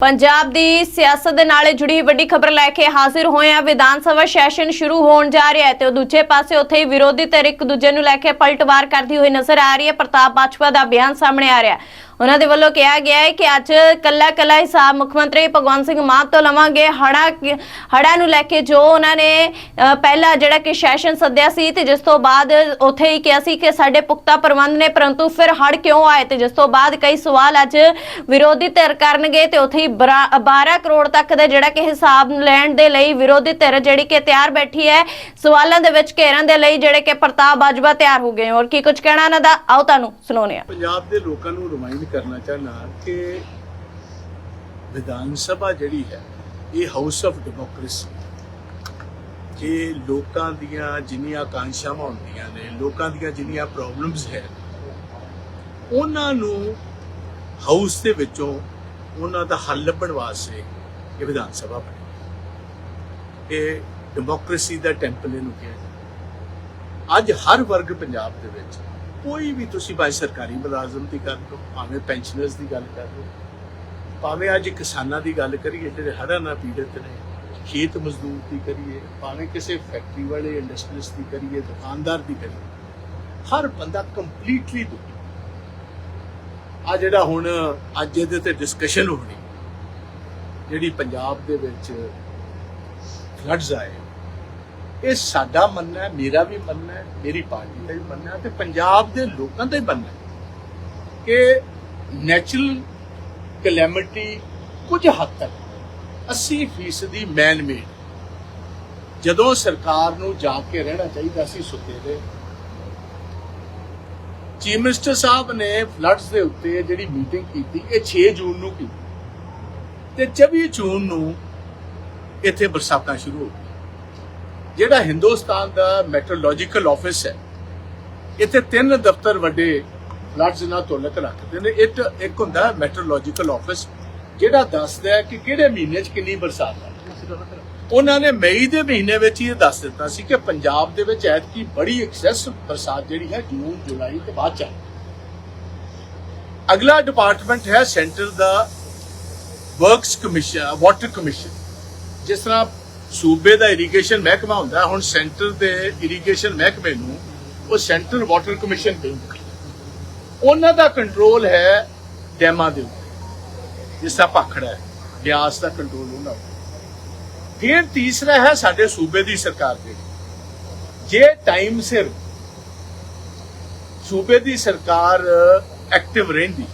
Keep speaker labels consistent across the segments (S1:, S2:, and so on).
S1: ਪੰਜਾਬ ਦੀ ਸਿਆਸਤ ਦੇ ਨਾਲ ਜੁੜੀ ਵੱਡੀ ਖਬਰ ਲੈ ਕੇ ਹਾਜ਼ਰ ਹੋਏ ਆ ਵਿਧਾਨ ਸਭਾ ਸੈਸ਼ਨ ਸ਼ੁਰੂ ਹੋਣ ਜਾ ਰਿਹਾ ਹੈ ਤੇ ਉਹ ਦੂਜੇ ਪਾਸੇ ਉੱਥੇ ਹੀ ਵਿਰੋਧੀ ਧਿਰ ਇੱਕ ਦੂਜੇ ਨੂੰ ਲੈ ਕੇ ਪਲਟਵਾਰ ਕਰਦੀ ਹੋਈ ਨਜ਼ਰ ਆ ਰਹੀ ਹੈ। ਪ੍ਰਤਾਪ ਬਾਜਵਾ ਦਾ ਬਿਆਨ ਸਾਹਮਣੇ ਆ ਰਿਹਾ ਉਹਨਾਂ ਦੇ ਵੱਲੋਂ ਕਿਹਾ ਗਿਆ ਹੈ ਕਿ ਅੱਜ ਕੱਲਾ ਕੱਲਾ ਹਿਸਾਬ ਮੁੱਖ ਮੰਤਰੀ ਭਗਵੰਤ ਸਿੰਘ ਮਾਨ ਤੋਂ ਲਵਾਂਗੇ। ਹੜਾ ਹੜਾ ਨੂੰ ਲੈ ਕੇ ਜੋ ਉਹਨਾਂ ਨੇ ਅ, ਪਹਿਲਾ ਜਿਹੜਾ ਕਿ ਸੈਸ਼ਨ ਸੱਦਿਆ ਸੀ ਤੇ ਜਿਸ ਤੋਂ ਬਾਅਦ ਉੱਥੇ ਹੀ ਕਿਹਾ ਸੀ ਕਿ ਸਾਡੇ ਪੁਖਤਾ ਪ੍ਰਬੰਧ ਨੇ ਪਰੰਤੂ ਫਿਰ ਹੜ ਕਿਉਂ ਆਏ ਤੇ ਜਿਸ ਤੋਂ ਬਾਅਦ ਕਈ ਸਵਾਲ ਅੱਜ ਵਿਰੋਧੀ ਧਿਰ ਕਰਨਗੇ ਤੇ ਉੱਥੇ ਹੀ ਬਰਾ- 12 ਕਰੋੜ ਤੱਕ ਦਾ ਜਿਹੜਾ ਕਿ ਹਿਸਾਬ ਲੈਣ ਦੇ ਲਈ ਵਿਰੋਧੀ ਧਿਰ ਜਿਹੜੀ ਕਿ ਤਿਆਰ ਬੈਠੀ ਹੈ ਸਵਾਲਾਂ ਦੇ ਵਿੱਚ ਘੇਰਨ ਦੇ ਲਈ ਜਿਹੜੇ ਕਿ ਪ੍ਰਤਾਪ ਬਾਜਵਾ ਤਿਆਰ ਹੋ ਗਏ। ਔਰ ਕੀ ਕੁਝ ਕਹਿਣਾ ਇਹਨਾਂ ਦਾ? ਆਓ ਤੁਹਾਨੂੰ ਸੁਣਾਉਂਦੇ ਹਾਂ।
S2: ਪੰਜਾਬ ਦੇ ਲੋਕਾਂ ਨੂੰ ਰਿਮਾਈਂਡ ਕਰਨਾ ਚਾਹਨਾ ਕਿ ਵਿਧਾਨ ਸਭਾ ਜਿਹੜੀ ਹੈ, ਇਹ ਹਾਊਸ ਆਫ ਡੈਮੋਕ੍ਰੇਸੀ ਇਹ ਲੋਕਾਂ ਦੀਆਂ ਜਿੰਨੀਆਂ ਆਕਾਂਸ਼ਾਵਾਂ ਹੁੰਦੀਆਂ ਨੇ, ਲੋਕਾਂ ਦੀਆਂ ਜਿੰਨੀਆਂ ਪ੍ਰੋਬਲਮਸ ਹੈ, ਉਹਨਾਂ ਨੂੰ ਹਾਊਸ ਦੇ ਵਿੱਚੋਂ ਉਹਨਾਂ ਦਾ ਹੱਲ ਲੱਭਣ ਵਾਸਤੇ ਇਹ ਵਿਧਾਨ ਸਭਾ ਬਣੀ। ਇਹ ਡੈਮੋਕ੍ਰੇਸੀ ਦਾ ਟੈਂਪਲ ਇਹਨੂੰ ਕਿਹਾ ਜਾਂਦਾ। ਅੱਜ ਹਰ ਵਰਗ ਪੰਜਾਬ ਦੇ ਵਿੱਚ ਕੋਈ ਵੀ ਤੁਸੀਂ ਭਾਵੇਂ ਸਰਕਾਰੀ ਮੁਲਾਜ਼ਮ ਦੀ ਗੱਲ ਕਰੋ, ਭਾਵੇਂ ਪੈਨਸ਼ਨਰਸ ਦੀ ਗੱਲ ਕਰ ਲਓ ਭਾਵੇਂ ਅੱਜ ਕਿਸਾਨਾਂ ਦੀ ਗੱਲ ਕਰੀਏ, ਜਿਹੜੇ ਹੜ੍ਹਾਂ ਨਾਲ ਪੀੜਤ ਨੇ, ਖੇਤ ਮਜ਼ਦੂਰ ਦੀ ਕਰੀਏ, ਭਾਵੇਂ ਕਿਸੇ ਫੈਕਟਰੀ ਵਾਲੇ ਇੰਡਸਟਰੀਸ ਦੀ ਕਰੀਏ, ਦੁਕਾਨਦਾਰ ਦੀ ਕਰੀਏ, ਹਰ ਬੰਦਾ ਕੰਪਲੀਟਲੀ ਦੁਖੀ। ਆ ਜਿਹੜਾ ਹੁਣ ਅੱਜ ਇਹਦੇ ਤੇ ਡਿਸਕਸ਼ਨ ਹੋਣੀ, ਜਿਹੜੀ ਪੰਜਾਬ ਦੇ ਵਿੱਚ ਫਲੱਡਸ ਆਏ ਇਹ ਸਾਡਾ ਮੰਨਣਾ ਹੈ, ਮੇਰਾ ਵੀ ਮੰਨਣਾ ਹੈ, ਮੇਰੀ ਪਾਰਟੀ ਦਾ ਵੀ ਮੰਨਣਾ ਹੈ ਤੇ ਪੰਜਾਬ ਦੇ ਲੋਕਾਂ ਦਾ ਹੀ ਮੰਨਣਾ ਹੈ ਕਿ ਨੈਚੁਰਲ ਕਲੈਮਿਟੀ ਕੁਝ ਹੱਦ ਤੱਕ 80% ਦੀ ਮੈਨ ਮੇਡ ਜਦੋਂ ਸਰਕਾਰ ਨੂੰ ਜਾ ਕੇ ਰਹਿਣਾ ਚਾਹੀਦਾ ਸੀ ਸੁੱਤੇ ਦੇ, ਚੀਫ ਮਿਨਿਸਟਰ ਸਾਹਿਬ ਨੇ ਫਲੱਡਸ ਦੇ ਉੱਤੇ ਜਿਹੜੀ ਮੀਟਿੰਗ ਕੀਤੀ, ਇਹ 6 ਜੂਨ ਨੂੰ ਕੀਤੀ। ਤੇ 24 ਜੂਨ ਨੂੰ ਇੱਥੇ ਬਰਸਾਤਾਂ ਸ਼ੁਰੂ ਹੋ ਗਈਆਂ। ਜਿਹੜਾ ਹਿੰਦੁਸਤਾਨ ਦਾ ਮੈਟਰੋਲੋਜੀਕਲ ਆਫਿਸ ਹੈ, ਇੱਥੇ ਤਿੰਨ ਦਫ਼ਤਰ ਵੱਡੇ ਫਲੱਡਸ ਨਾਲ ਤੁਲਕ ਰੱਖਦੇ ਨੇ। ਇੱਕ ਇੱਕ ਹੁੰਦਾ ਮੈਟਰੋਲੋਜੀਕਲ ਆਫਿਸ ਜਿਹੜਾ ਦੱਸਦਾ ਹੈ ਕਿ ਕਿਹੜੇ ਮਹੀਨੇ 'ਚ ਕਿੰਨੀ ਬਰਸਾਤ ਆ ਉਹਨਾਂ ਨੇ ਮਈ ਦੇ ਮਹੀਨੇ ਵਿੱਚ ਇਹ ਦੱਸ ਦਿੱਤਾ ਸੀ ਕਿ ਪੰਜਾਬ ਦੇ ਵਿੱਚ ਐਤਕੀ ਬੜੀ ਐਕਸੈਸ ਬਰਸਾਤ ਜਿਹੜੀ ਹੈ ਜੂਨ, ਜੁਲਾਈ ਤੇ ਬਾਅਦ ਚ ਆਏ। ਅਗਲਾ ਡਿਪਾਰਟਮੈਂਟ ਹੈ ਸੈਂਟਰ ਦਾ ਵਰਕਸ ਕਮਿਸ਼ਨ ਵਾਟਰ ਕਮਿਸ਼ਨ ਜਿਸ ਤਰ੍ਹਾਂ ਸੂਬੇ ਦਾ ਇਰੀਗੇਸ਼ਨ ਮਹਿਕਮਾ ਹੁੰਦਾ, ਹੁਣ ਸੈਂਟਰ ਦੇ ਇਰੀਗੇਸ਼ਨ ਮਹਿਕਮੇ ਨੂੰ ਉਹ ਸੈਂਟਰਲ ਵਾਟਰ ਕਮਿਸ਼ਨ ਕਹਿੰਦੇ ਉਹਨਾਂ ਦਾ ਕੰਟਰੋਲ ਹੈ ਡੈਮਾਂ ਦੇ ਉੱਤੇ। ਜਿਸ ਤਰ੍ਹਾਂ ਭਾਖੜਾ ਹੈ, ਬਿਆਸ ਦਾ ਕੰਟਰੋਲ ਉਹਨਾਂ ਦਾ ਫਿਰ ਤੀਸਰਾ ਹੈ ਸਾਡੇ ਸੂਬੇ ਦੀ ਸਰਕਾਰ ਦੇ। ਜੇ ਟਾਈਮ ਸਿਰ ਸੂਬੇ ਦੀ ਸਰਕਾਰ ਐਕਟਿਵ ਰਹਿੰਦੀ,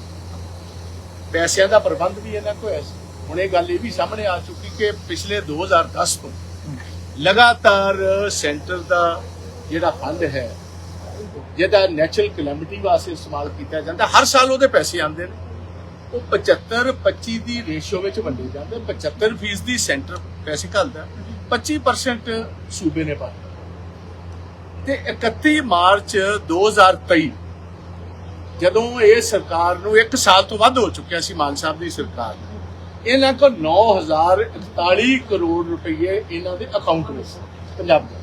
S2: ਪੈਸਿਆਂ ਦਾ ਪ੍ਰਬੰਧ ਵੀ ਇਹਨਾਂ ਕੋਲ ਹੈ। ਸੀ ਹੁਣ ਇਹ ਗੱਲ ਇਹ ਵੀ ਸਾਹਮਣੇ ਆ ਚੁੱਕੀ ਕਿ ਪਿਛਲੇ 2010 ਤੋਂ ਲਗਾਤਾਰ ਸੈਂਟਰ ਦਾ ਜਿਹੜਾ ਫੰਡ ਹੈ ਜਿਹਦਾ ਨੈਚੁਰਲ ਕਲੈਮਿਟੀ ਵਾਸਤੇ ਇਸਤੇਮਾਲ ਕੀਤਾ ਜਾਂਦਾ ਹਰ ਸਾਲ ਉਹਦੇ ਪੈਸੇ ਆਉਂਦੇ ਨੇ। ਉਹ 75 25 ਦੀ ਰੇਸ਼ੋ ਵਿੱਚ ਵੰਡੇ ਜਾਂਦੇ 75 ਫੀਸਦੀ ਸੈਂਟਰ ਪੈਸੇ ਘੱਲਦਾ 25% ਸੂਬੇ ਨੇ ਪਾਇਆ ਤੇ 31 ਮਾਰਚ 2023 ਜਦੋਂ ਇਹ ਸਰਕਾਰ ਨੂੰ 1 ਸਾਲ ਤੋਂ ਵੱਧ ਹੋ ਚੁੱਕਿਆ ਸੀ ਮਾਨ ਸਾਹਿਬ ਦੀ ਸਰਕਾਰ ਨੂੰ, ਇਹਨਾਂ ਕੋਲ 9041 ਕਰੋੜ ਰੁਪਏ ਇਹਨਾਂ ਦੇ ਅਕਾਊਂਟ ਵਿੱਚ ਪੰਜਾਬ ਦੇ।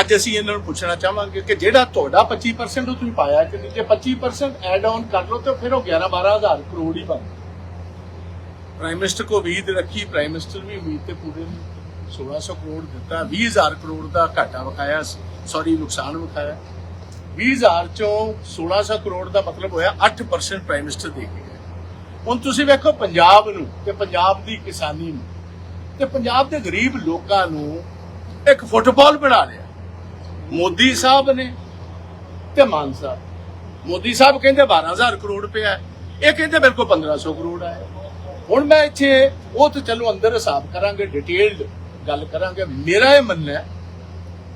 S2: ਅੱਜ ਅਸੀਂ ਇਹਨਾਂ ਨੂੰ ਪੁੱਛਣਾ ਚਾਹਾਂਗੇ ਕਿ ਜਿਹੜਾ ਤੁਹਾਡਾ 25% ਉਹ ਤੁਸੀਂ ਪਾਇਆ ਕਿ ਨਹੀਂ? ਜੇ 25% ਐਡ ਆਨ ਕਰ ਲਓ ਤੇ ਫਿਰ ਉਹ 11 12000 ਕਰੋੜ ਹੀ ਬਣ ਪ੍ਰਾਈਮ ਮਿਨਿਸਟਰ ਕੋ ਉਮੀਦ ਰੱਖੀ ਪ੍ਰਾਈਮ ਮਿਨਿਸਟਰ ਵੀ ਉਮੀਦ ਤੇ ਪੂਰੇ ਨਹੀਂ 1600 ਕਰੋੜ ਦਿੱਤਾ 20000 ਕਰੋੜ ਦਾ ਘਾਟਾ ਵਿਖਾਇਆ, ਸੌਰੀ, ਨੁਕਸਾਨ ਵਿਖਾਇਆ। 20000 ਚੋਂ 1600 ਕਰੋੜ ਦਾ ਮਤਲਬ ਹੋਇਆ 8% ਪ੍ਰਾਈਮ ਮਿਨਿਸਟਰ ਦੇ ਕੇ। ਹੁਣ ਤੁਸੀਂ ਵੇਖੋ ਪੰਜਾਬ ਨੂੰ ਤੇ ਪੰਜਾਬ ਦੀ ਕਿਸਾਨੀ ਨੂੰ ਤੇ ਪੰਜਾਬ ਦੇ ਗਰੀਬ ਲੋਕਾਂ ਨੂੰ ਇੱਕ ਫੁੱਟਬਾਲ ਬਣਾ ਲਿਆ ਮੋਦੀ ਸਾਹਿਬ ਨੇ ਤੇ ਮਾਨ ਸਾਹਿਬ ਮੋਦੀ ਸਾਹਿਬ ਕਹਿੰਦੇ 12000 ਕਰੋੜ ਰੁਪਇਆ ਹੈ। ਇਹ ਕਹਿੰਦੇ ਮੇਰੇ ਕੋਲ 1500 ਕਰੋੜ ਆਇਆ ਹੁਣ ਮੈਂ ਇੱਥੇ ਉਹ ਤਾਂ ਚਲੋ ਅੰਦਰ ਹਿਸਾਬ ਕਰਾਂਗੇ ਡਿਟੇਲਡ ਗੱਲ ਕਰਾਂਗੇ ਮੇਰਾ ਇਹ ਮੰਨਣਾ ਹੈ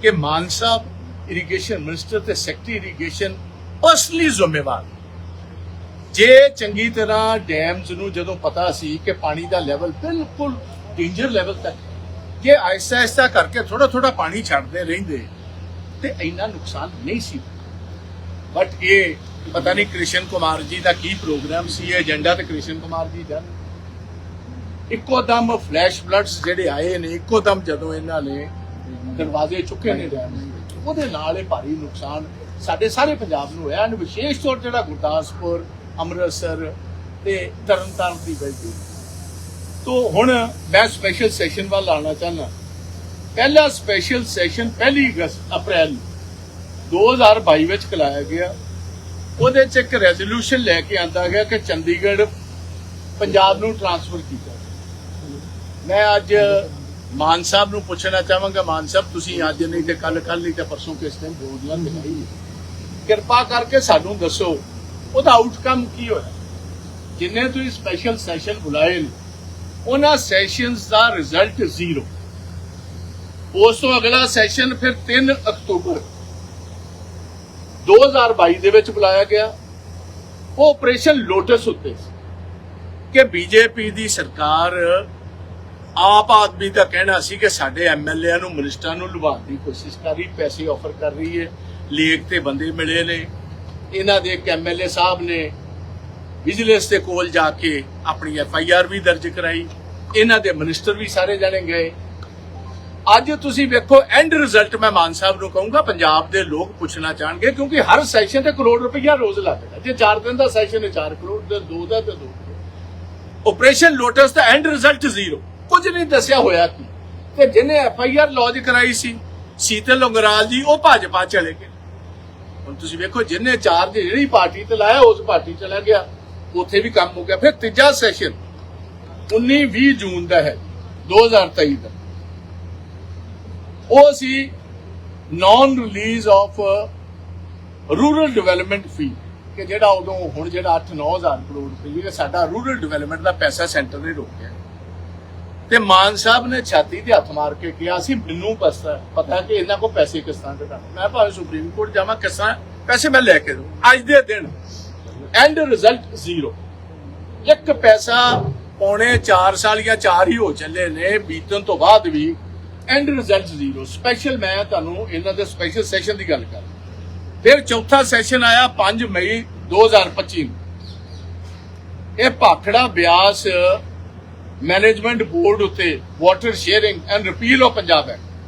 S2: ਕਿ ਮਾਨ ਸਾਹਿਬ ਇਰੀਗੇਸ਼ਨ ਮਿਨਿਸਟਰ ਤੇ ਸੈਕਟਰੀ ਇਰੀਗੇਸ਼ਨ ਪਰਸਨਲੀ ਜ਼ਿੰਮੇਵਾਰ ਨੇ। ਜੇ ਚੰਗੀ ਤਰ੍ਹਾਂ ਡੈਮਸ ਨੂੰ ਜਦੋਂ ਪਤਾ ਸੀ ਕਿ ਪਾਣੀ ਦਾ ਲੈਵਲ ਬਿਲਕੁਲ ਡੇਂਜਰ ਲੈਵਲ ਤੱਕ ਜੇ ਆਇਸਾ ਆਹਿਸਤਾ ਕਰਕੇ ਥੋੜਾ ਥੋੜਾ ਪਾਣੀ ਛੱਡਦੇ ਰਹਿੰਦੇ ਤੇ ਇੰਨਾ ਨੁਕਸਾਨ ਨਹੀਂ ਸੀ। ਬਟ ਇਹ ਪਤਾ ਨਹੀਂ ਕ੍ਰਿਸ਼ਨ ਕੁਮਾਰ ਜੀ ਦਾ ਕੀ ਪ੍ਰੋਗਰਾਮ ਸੀ ਏਜੰਡਾ ਤੇ ਕ੍ਰਿਸ਼ਨ ਕੁਮਾਰ ਜੀ ਦਾ। ਇੱਕੋ ਦਮ ਫਲੈਸ਼ ਫਲੱਡਸ ਜਿਹੜੇ ਆਏ ਨੇ, ਇੱਕੋ ਦਮ ਜਦੋਂ ਇਹਨਾਂ ਨੇ ਦਰਵਾਜ਼ੇ ਚੁੱਕੇ ਨੇ ਡੈਮ ਉਹਦੇ ਨਾਲ ਇਹ ਭਾਰੀ ਨੁਕਸਾਨ ਸਾਡੇ ਸਾਰੇ ਪੰਜਾਬ ਨੂੰ ਹੋਇਆ। ਐਂਡ ਵਿਸ਼ੇਸ਼ ਤੌਰ ਤੇ ਜਿਹੜਾ ਗੁਰਦਾਸਪੁਰ ਅੰਮ੍ਰਿਤਸਰ ਤੇ ਤਰਨਤਾਰਨ ਦੀ ਬੈਠੀ ਤੋਂ ਹੁਣ ਮੈਂ ਸਪੈਸ਼ਲ ਸੈਸ਼ਨ ਵੱਲ ਆਉਣਾ ਚਾਹੁੰਦਾ। ਪਹਿਲਾ ਸਪੈਸ਼ਲ ਸੈਸ਼ਨ ਪਹਿਲੀ ਅਗਸਤ, ਅਪ੍ਰੈਲ 2022 ਵਿੱਚ ਕਲਾਇਆ ਗਿਆ। ਉਹਦੇ ਚ ਇੱਕ ਰੈਜ਼ੋਲੂਸ਼ਨ ਲੈ ਕੇ ਆਂਦਾ ਗਿਆ ਕਿ ਚੰਡੀਗੜ੍ਹ ਪੰਜਾਬ ਨੂੰ ਟ੍ਰਾਂਸਫਰ ਕੀਤਾ ਮੈਂ ਅੱਜ ਮਾਨ ਸਾਹਿਬ ਨੂੰ ਪੁੱਛਣਾ ਚਾਹਾਂਗਾ। ਮਾਨ ਸਾਹਿਬ, ਤੁਸੀਂ ਅੱਜ ਨਹੀਂ ਤੇ ਕੱਲ ਕੱਲ ਨਹੀਂ ਤੇ ਪਰਸੋਂ ਕਿਸ ਟਾਈਮ ਬੋਲਣਾ ਤੇ ਕਿਰਪਾ ਕਰਕੇ ਸਾਨੂੰ ਦੱਸੋ ਉਹਦਾ ਆਊਟਕਮ ਕੀ ਹੋਇਆ? ਜਿੰਨੇ ਤੁਸੀਂ ਸਪੈਸ਼ਲ ਸੈਸ਼ਨ ਬੁਲਾਏ ਨੇ, ਉਹਨਾਂ ਸੈਸ਼ਨਸ ਦਾ ਰਿਜ਼ਲਟ ਜ਼ੀਰੋ ਉਸ ਤੋਂ ਅਗਲਾ ਸੈਸ਼ਨ ਫਿਰ 3 ਅਕਤੂਬਰ। 2022 ਦੇ ਵਿੱਚ ਬੁਲਾਇਆ ਗਿਆ। ਉਹ ਆਪਰੇਸ਼ਨ ਲੋਟਸ ਉੱਤੇ ਸੀ। ਕਿ ਬੀਜੇਪੀ ਦੀ ਸਰਕਾਰ ਆਪ ਆਦਮੀ ਦਾ ਕਹਿਣਾ ਸੀ ਕਿ ਸਾਡੇ ਐਮਐਲਏਆਂ ਨੂੰ ਮਿਨਿਸਟਰਾਂ ਨੂੰ ਲੁਭਾਉਣ ਦੀ ਕੋਸ਼ਿਸ਼ ਕਰ ਰਹੀ, ਪੈਸੇ ਆਫਰ ਕਰ ਰਹੀ ਹੈ। ਲੇਕ ਤੇ ਬੰਦੇ ਮਿਲੇ ਨੇ। ਇਹਨਾਂ ਦੇ ਇੱਕ ਐਮਐਲਏ ਸਾਹਿਬ ਨੇ ਵਿਜੀਲੈਂਸ ਦੇ ਕੋਲ ਜਾ ਕੇ ਆਪਣੀ ਐਫ ਆਈ ਆਰ ਵੀ ਦਰਜ ਕਰਾਈ। ਇਹਨਾਂ ਦੇ ਮਿਨਿਸਟਰ ਵੀ ਸਾਰੇ ਜਾਣੇ ਗਏ। ਅੱਜ ਤੁਸੀਂ ਵੇਖੋ ਐਂਡ ਰਿਜ਼ਲਟ ਮੈਂ ਮਾਨ ਸਾਹਿਬ ਨੂੰ ਕਹੂੰਗਾ, ਪੰਜਾਬ ਦੇ ਲੋਕ ਪੁੱਛਣਾ ਚਾਹਣਗੇ, ਕਿਉਂਕਿ ਹਰ ਸੈਸ਼ਨ ਤੇ ਕਰੋੜ ਰੁਪਈਆ ਰੋਜ਼ ਲੱਗਦਾ ਜੇ 4 ਦਿਨ ਦਾ ਸੈਸ਼ਨ ਹੈ 4 ਕਰੋੜ ਦੇ 2 ਦਾ ਤੇ 2 ਆਪਰੇਸ਼ਨ ਲੋਟਸ ਦਾ ਐਂਡ ਰਿਜ਼ਲਟ ਜ਼ੀਰੋ ਕੁਝ ਨਹੀਂ ਦੱਸਿਆ ਹੋਇਆ ਕੀ। ਤੇ ਜਿਹਨੇ ਐਫ ਆਈ ਆਰ ਲੌਜ ਕਰਾਈ ਸੀ, ਸੀਤਲ ਲੰਗਰਾਲ ਜੀ, ਉਹ ਭਾਜਪਾ ਚਲੇ ਗਏ। ਹੁਣ ਤੁਸੀਂ ਵੇਖੋ ਜਿੰਨੇ ਚਾਰਜ ਜਿਹੜੀ ਪਾਰਟੀ ਤੇ ਲਾਇਆ, ਉਸ ਪਾਰਟੀ ਚਲਾ ਗਿਆ। ਉੱਥੇ ਵੀ ਕੰਮ ਹੋ ਗਿਆ। ਫਿਰ ਤੀਜਾ ਸੈਸ਼ਨ 19 20 ਜੂਨ ਦਾ ਹੈ 2023 ਦਾ। ਉਹ ਸੀ non release of rural development fee ਕਿ ਜਿਹੜਾ ਉਦੋਂ, ਹੁਣ ਜਿਹੜਾ 8-9000 ਕਰੋੜ ਰੁਪਏ ਸਾਡਾ ਰੂਰਲ ਡਿਵੈਲਪਮੈਂਟ ਦਾ ਪੈਸਾ ਸੈਂਟਰ ਨੇ ਰੋਕਿਆ। ਤੇ ਮਾਨ ਸਾਹਿਬ ਨੇ ਛਾਤੀ ਤੇ ਹੱਥ ਮਾਰ ਕੇ ਕਿਹਾ ਸੀ ਮੈਨੂੰ ਪਤਾ ਪਤਾ ਕਿ ਇਹਨਾਂ ਕੋ ਪੈਸੇ ਕਿਸ ਤਰ੍ਹਾਂ ਦੇ ਮੈਂ ਭਾਵੇਂ ਸੁਪਰੀਮ ਕੋਰਟ ਜਾਵਾਂ, ਕਿਸ ਪੈਸੇ ਮੈਂ ਲੈ ਕੇ ਦੂੰ ਅੱਜ ਦੇ ਦਿਨ ਐਂਡ ਰਿਜ਼ਲਟ ਜ਼ੀਰੋ ਇੱਕ ਪੈਸਾ ਪੌਣੇ 4 ਸਾਲ ਜਾਂ 4 ਹੀ ਹੋ ਚੱਲੇ ਨੇ, ਬੀਤਣ ਤੋਂ ਬਾਅਦ ਵੀ ਐਂਡ ਰਿਜ਼ਲਟ ਜ਼ੀਰੋ ਸਪੈਸ਼ਲ ਮੈਂ ਤੁਹਾਨੂੰ ਇਹਨਾਂ ਦੇ ਸਪੈਸ਼ਲ ਸੈਸ਼ਨ ਦੀ ਗੱਲ ਕਰ ਫਿਰ ਚੌਥਾ ਸੈਸ਼ਨ ਆਇਆ 5 ਮਈ 2025 ਨੂੰ। ਇਹ ਭਾਖੜਾ ਬਿਆਸ ਮੈਨੇਜਮੈਂਟ ਬੋਰਡ ਉੱਤੇ water sharing and repeal of Punjab act.